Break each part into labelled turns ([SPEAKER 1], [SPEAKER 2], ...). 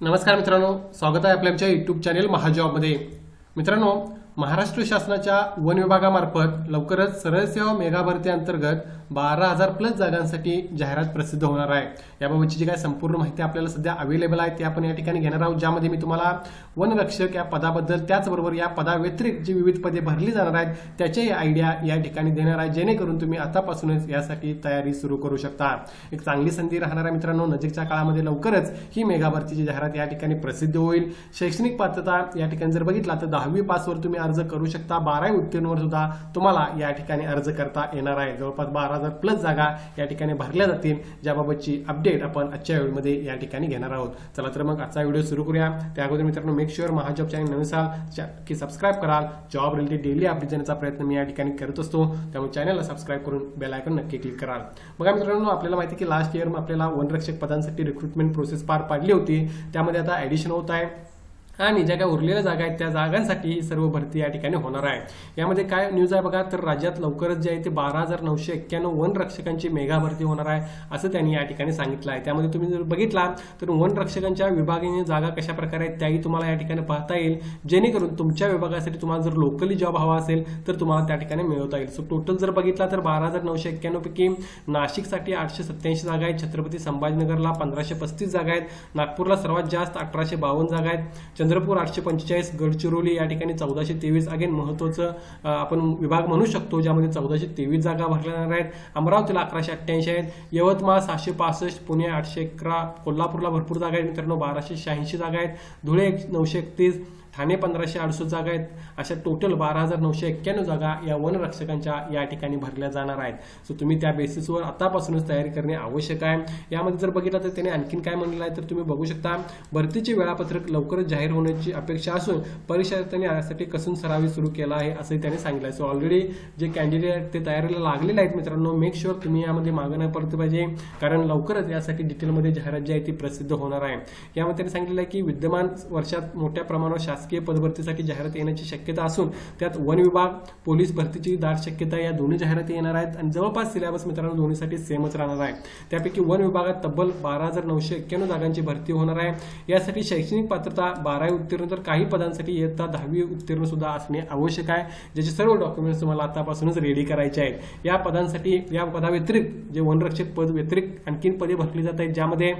[SPEAKER 1] नमस्कार मित्रांनो स्वागत आहे आपल्या आमच्या यूट्यूब चॅनेल महाजॉबमध्ये. मित्रांनो महाराष्ट्र शासनाच्या वन विभागामार्फत लवकरच सरळ सेवा मेगा भरती अंतर्गत बारा हजार प्लस जागांसाठी जाहिरात प्रसिद्ध होणार आहे. याबाबतची जी काय संपूर्ण माहिती आपल्याला सध्या अवेलेबल आहे ती आपण या ठिकाणी घेणार आहोत. ज्यामध्ये मी तुम्हाला वनरक्षक या पदाबद्दल त्याचबरोबर या पदाव्यतिरिक्त जी विविध पदे भरली जाणार आहेत त्याच्याही आयडिया या ठिकाणी देणार आहे. जेणेकरून तुम्ही आतापासूनच यासाठी तयारी सुरू करू शकता. एक चांगली संधी राहणार आहे मित्रांनो. नजीकच्या काळामध्ये लवकरच ही मेगा भरतीची जाहिरात या ठिकाणी प्रसिद्ध होईल. शैक्षणिक पात्रता या ठिकाणी जर बघितला तर दहावी पासवर तुम्ही अर्ज करू शकता. बारावी उत्तीर्णवर सुद्धा तुम्हाला या ठिकाणी अर्ज करता येणार आहे. जवळपास बारा हजार प्लस जागा या ठिकाणी भरल्या जातील. ज्याबाबतची अपडेट आपण आजच्या व्हिडिओमध्ये या ठिकाणी घेणार आहोत. चला तर मग आजचा व्हिडिओ सुरू करूया. त्या अगोदर मित्रांनो मेक शुअर महाजॉब चॅनल नवीन असाल की सबस्क्राईब कराल. जॉब रिलेटेड डेली अपडेट देण्याचा प्रयत्न मी या ठिकाणी करत असतो. त्यामुळे चॅनलला सबस्क्राईब करून बेल आयकॉन नक्की क्लिक कराल. बघा मित्रांनो आपल्याला माहिती की लास्ट इयर आपल्याला वनरक्षक पदांसाठी रिक्रुटमेंट प्रोसेस पार पाडली होती. त्यामध्ये आता ऍडिशन होत आहे. आणि ज्या काही उरलेल्या जागा आहेत त्या जागांसाठी ही सर्व भरती या ठिकाणी होणार आहे. यामध्ये काय न्यूज आहे बघा तर राज्यात लवकरच जे आहे ते बारा हजार नऊशे एक्क्याण्णव वन रक्षकांची मेगा भरती होणार आहे असं त्यांनी या ठिकाणी सांगितलं आहे. त्यामध्ये तुम्ही जर बघितला तर वन रक्षकांच्या विभागीय जागा कशा प्रकारे आहेत त्याही तुम्हाला या ठिकाणी पाहता येईल. जेणेकरून तुमच्या विभागासाठी तुम्हाला जर लोकली जॉब हवा असेल तर तुम्हाला त्या ठिकाणी मिळवता येईल. सो टोटल जर बघितला तर बारा हजार नऊशे एक्क्याण्णव पैकी नाशिकसाठी आठशे सत्याऐंशी जागा आहेत छत्रपती संभाजीनगरला पंधराशे पस्तीस जागा आहेत नागपूरला सर्वात जास्त अठराशे बावन्न जागा आहेत चंद्रपूर आठशे पंचेचाळीस गडचिरोली या ठिकाणी चौदाशे तेवीस. अगेन महत्वाचं आपण विभाग म्हणू शकतो ज्यामध्ये चौदाशे तेवीस जागा भरल्या जाणार आहेत. अमरावतीला अकराशे अठ्ठ्याऐंशी आहेत. यवतमाळ सहाशे पासष्ट पुणे आठशे अकरा कोल्हापूरला भरपूर जागा आहेत मित्रांनो बाराशे शहाऐंशी जागा आहेत. धुळे नऊशे एकतीस ठाणे पंधराशे अडुसष्ट जागा आहेत. अशा टोटल बारा हजार नऊशे एक्क्याण्णव जागा या वनरक्षकांच्या या ठिकाणी भरल्या जाणार आहेत. सो तुम्ही त्या बेसिसवर आतापासूनच तयारी करणे आवश्यक आहे. यामध्ये जर बघितलं तर त्याने आणखीन काय म्हणलेलं आहे तर तुम्ही बघू शकता भरतीचे वेळापत्रक लवकरच जाहीर होण्याची अपेक्षा असून परीक्षार्थ्यांनी यासाठी कसून सरावी सुरू केला आहे असंही त्यांनी सांगितलं. आहे सो ऑलरेडी जे कॅन्डिडेट ते तयारीला लागलेले आहेत मित्रांनो मेक शुअर तुम्ही यामध्ये मागं नाही पाहिजे कारण लवकरच यासाठी डिटेलमध्ये जाहिरात जी आहे ती प्रसिद्ध होणार आहे. यामध्ये त्यांनी सांगितलेलं आहे की विद्यमान वर्षात मोठ्या प्रमाणावर शासकीय पदभरतीसाठी जाहिरात येण्याची शक्यता असून त्यात वन विभाग पोलीस भरतीची दाट शक्यता या दोन्ही जाहिराती येणार आहेत आणि जवळपास सिलेबस मित्रांनो दोन्हीसाठी सेमच राहणार आहे. त्यापैकी वन विभागात तब्बल बारा हजार नऊशे एक्क्याण्णव जागांची भरती होणार आहे. यासाठी शैक्षणिक पात्रता बारा बारावी उत्तीर्ण तर काही पदांसाठी इयत्ता दहावी उत्तीर्ण सुद्धा असणे आवश्यक आहे. ज्याचे सर्व डॉक्युमेंट्स तुम्हाला आतापासूनच रेडी करायचे आहेत. या पदांसाठी या पदाव्यतिरिक्त जे वनरक्षक पद व्यतिरिक्त आणखीन पदे भरली जात आहेत ज्यामध्ये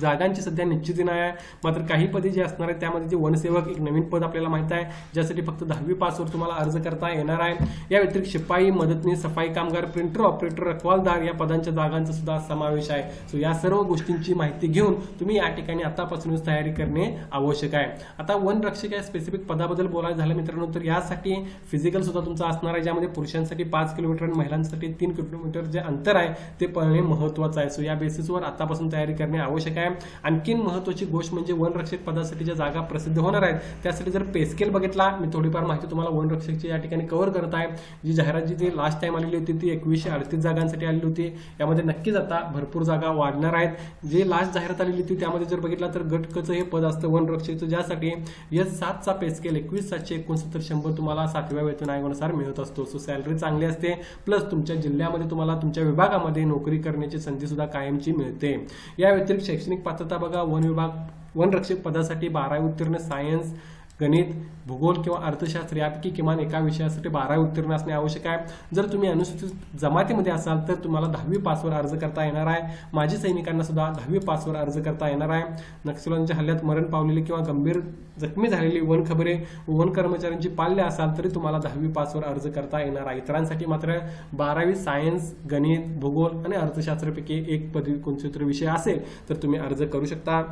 [SPEAKER 1] जागांची सध्या निश्चिती नाही आहे. मात्र काही पदे जी असणार आहेत त्यामध्ये जे वनसेवक एक नवीन पद आपल्याला माहीत आहे ज्यासाठी फक्त दहावी पासवर तुम्हाला अर्ज करता येणार आहे. या व्यतिरिक्त शिपाई मदतनीस सफाई कामगार प्रिंटर ऑपरेटर रखवालदार या पदांच्या जागांचा सुद्धा समावेश आहे. सो या सर्व गोष्टींची माहिती घेऊन तुम्ही या ठिकाणी आतापासूनच तयारी करणे आवश्यक आहे. आता वन रक्षक या स्पेसिफिक पदाबद्दल बोलायचं झालं मित्रांनो तर यासाठी फिजिकल सुद्धा तुमचा असणार आहे ज्यामध्ये पुरुषांसाठी पाच किलोमीटर आणि महिलांसाठी तीन किलोमीटर जे अंतर आहे ते पळणे महत्वाचं आहे. सो या बेसिसवर आतापासून तयारी करणे आवश्यक आहे. आणखीन महत्वाची गोष्ट म्हणजे वनरक्षक पदासाठी ज्या जागा प्रसिद्ध होणार आहेत त्यासाठी जर पेस्केल बघितला मी थोडीफार माहिती तुम्हाला वनरक्षकची या ठिकाणी कव्हर करत आहे. जी जाहिरात जी ती लास्ट टाइम आलेली होती ती एकवीसशे अडतीस जागांसाठी आलेली होती. यामध्ये नक्कीच आता भरपूर जागा वाढणार आहेत. जे लास्ट जाहिरात आलेली होती त्यामध्ये जर बघितला तर गटकचं हे पद असतं वनरक्षकचं ज्यासाठी एस सातचा पेस्केल एकवीस सातशे एकोणसत्तर शंभर तुम्हाला सातव्या वेतन आयोगानुसार मिळत असतो. सो सॅलरी चांगली असते. प्लस तुमच्या जिल्ह्यामध्ये तुम्हाला तुमच्या विभागामध्ये नोकरी करण्याची संधी सुद्धा कायमची मिळते. या व्यतिरिक्त शैक्षणिक पात्रता बघा. वन विभाग वनरक्षक पदासाठी बारावी उत्तीर्ण सायन्स गणित भूगोल किंवा अर्थशास्त्र यापैकी किमान एका विषयासाठी बारावी उत्तीर्ण असणे आवश्यक आहे. जर तुम्ही अनुसूचित जमातीमध्ये असाल तर तुम्हाला दहावी पासवर अर्ज करता येणार आहे. माजी सैनिकांना सुद्धा दहावी पासवर अर्ज करता येणार आहे. नक्षल्यांच्या हल्ल्यात मरण पावलेली किंवा गंभीर जखमी झालेली वन खबरे वन कर्मचाऱ्यांची पाल्य असाल तरी तुम्हाला दहावी पासवर अर्ज करता येणार आहे. इतरांसाठी मात्र बारावी सायन्स गणित भूगोल आणि अर्थशास्त्रापैकी एक पदवी कोणते विषय असेल तर तुम्ही अर्ज करू शकता.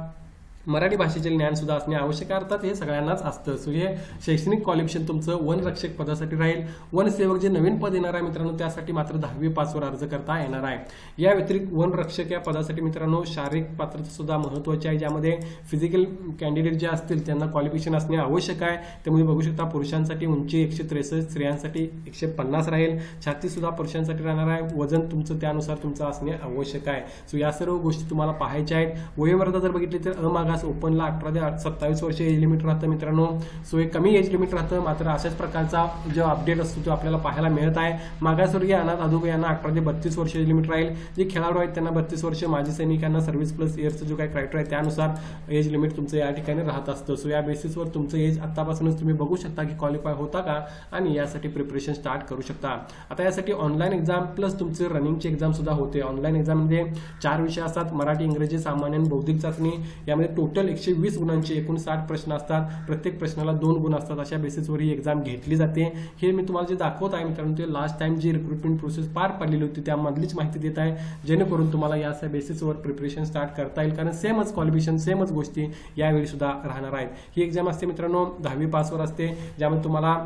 [SPEAKER 1] मराठी भाषेचे ज्ञान सुद्धा असणे आवश्यक अर्थात हे सगळ्यांनाच असतं. सो हे शैक्षणिक क्वालिफिकेशन तुमचं वनरक्षक पदासाठी राहील. वनसेवक जे नवीन पद येणार आहे मित्रांनो त्यासाठी मात्र दहावी पासवर अर्ज करता येणार आहे. या व्यतिरिक्त वनरक्षक या पदासाठी मित्रांनो शारीरिक पात्रता सुद्धा महत्वाची आहे ज्यामध्ये फिजिकल कॅन्डिडेट जे असतील त्यांना क्वालिफिकेशन असणे आवश्यक आहे. त्यामुळे बघू शकता पुरुषांसाठी उंची एकशे त्रेसष्ट स्त्रियांसाठी एकशे पन्नास राहील. छाती सुद्धा पुरुषांसाठी राहणार आहे. वजन तुमचं त्यानुसार तुमचं असणे आवश्यक आहे. सो या सर्व गोष्टी तुम्हाला पाहायच्या आहेत. वयोवर्धा जर बघितली तर अमागा विभागास ओपनला अठरा ते सत्तावीस वर्ष एज लिमिट राहतं मित्रांनो. सो एक कमी एज लिमिट राहतं. मात्र अशाच प्रकारचा जो अपडेट असतो तो आपल्याला पाहायला मिळत आहे. मागासवर्गीय अनाथ अधोग यांना अठरा ते बत्तीस वर्ष एज लिमिट राहील. जे खेळाडू आहेत त्यांना बत्तीस वर्ष. माजी सैनिकांना सर्व्हिस प्लस इयरचं जो काही क्रायटेरिया आहे त्यानुसार एज लिमिट तुमचं या ठिकाणी राहत असतं. सो या बेसिसवर तुमचं एज आतापासूनच तुम्ही बघू शकता की क्वालिफाय होता का आणि यासाठी प्रिपरेशन स्टार्ट करू शकता. आता यासाठी ऑनलाईन एक्झाम प्लस तुमचे रनिंगची एक्झाम सुद्धा होते. ऑनलाईन एक्झाम म्हणजे चार विषय असतात. मराठी इंग्रजी सामान्य आणि बौद्धिक चाचणी. यामध्ये टोटल एकशे वीस गुणांचे एकूण साठ प्रश्न असतात. प्रत्येक प्रश्नाला दोन गुण असतात. अशा बेसिसवर ही एक्झाम घेतली जाते. हे मी तुम्हाला जे दाखवत आहे मित्रांनो ते लास्ट टाइम जी रिक्रुटमेंट प्रोसेस पार पडलेली होती त्यामधलीच माहिती देत आहे. जेणेकरून तुम्हाला या बेसिसवर प्रिपरेशन स्टार्ट करता येईल. कारण सेमच क्वालिफिकेशन सेमच गोष्टी यावेळी सुद्धा राहणार आहेत. ही एक्झाम असते मित्रांनो दहावी पासवर असते. ज्यामध्ये तुम्हाला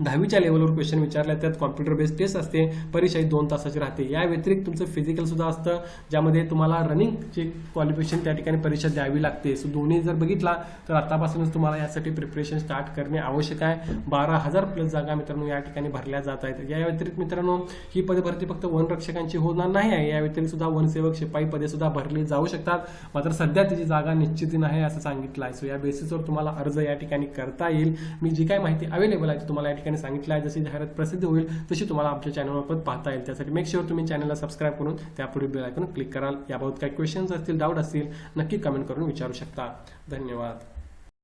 [SPEAKER 1] दहावीच्या लेवलवर क्वेश्चन विचारल्या त्यात कॉम्प्युटर बेस्ड टेस्ट असते परीक्षा ही दोन तासाची राहते. या व्यतिरिक्त तुमचं फिजिकल सुद्धा असतं ज्यामध्ये तुम्हाला रनिंगचे क्वालिफिकेशन त्या ठिकाणी परीक्षा द्यावी लागते. सो दोन्ही जर बघितला तर आतापासूनच तुम्हाला यासाठी प्रिपरेशन स्टार्ट करणे आवश्यक आहे. बारा हजार प्लस जागा मित्रांनो या ठिकाणी भरल्या जात आहेत. या व्यतिरिक्त मित्रांनो ही पदे भरती फक्त वनरक्षकांची होणार नाही आहे. या व्यतिरिक्त सुद्धा वनसेवक शिपाई पदे सुद्धा भरली जाऊ शकतात. मात्र सध्या तिची जागा निश्चित नाही असं सांगितलं आहे सो या बेसिसवर तुम्हाला अर्ज या ठिकाणी करता येईल. मी जी काय माहिती अवेलेबल आहे ती तुम्हाला या ठिकाणी सांगितलं आहे जशी जाहिरात प्रसिद्ध होईल तशी तुम्हाला आमच्या चॅनलमार्फत पाहता येईल. त्यासाठी मेक शुअर तुम्ही चॅनलला सबस्क्राईब करून त्यापुढे बेल आयकॉन क्लिक कराल. याबाबत काही क्वेश्चन्स असतील डाऊट असतील नक्की कमेंट करून विचारू शकता. धन्यवाद.